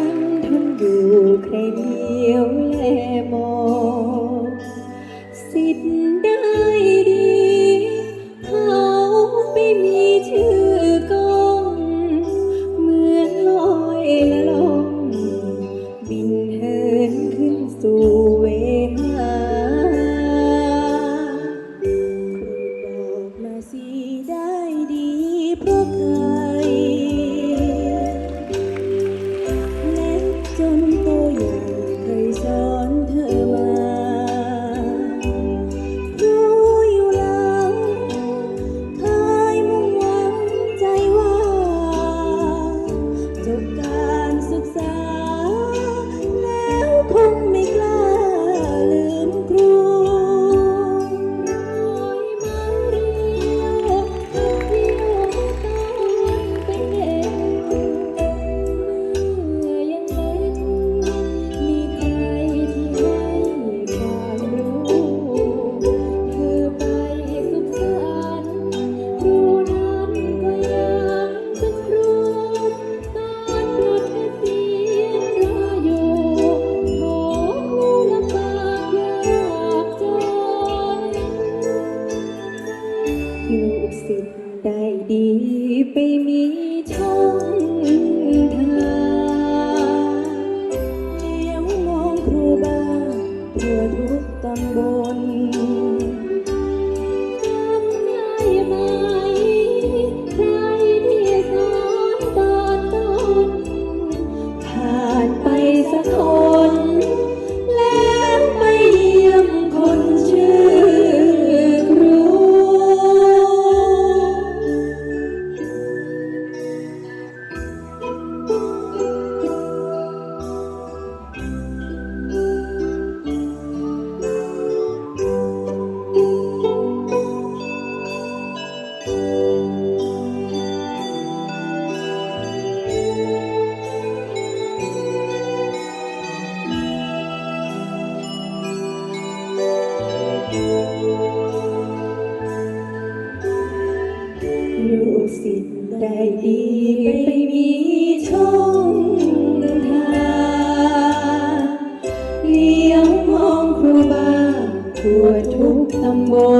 thân thân dù cây liễu lẻ mòn เลี้ยงมองครูบาทั่วทุกตำบล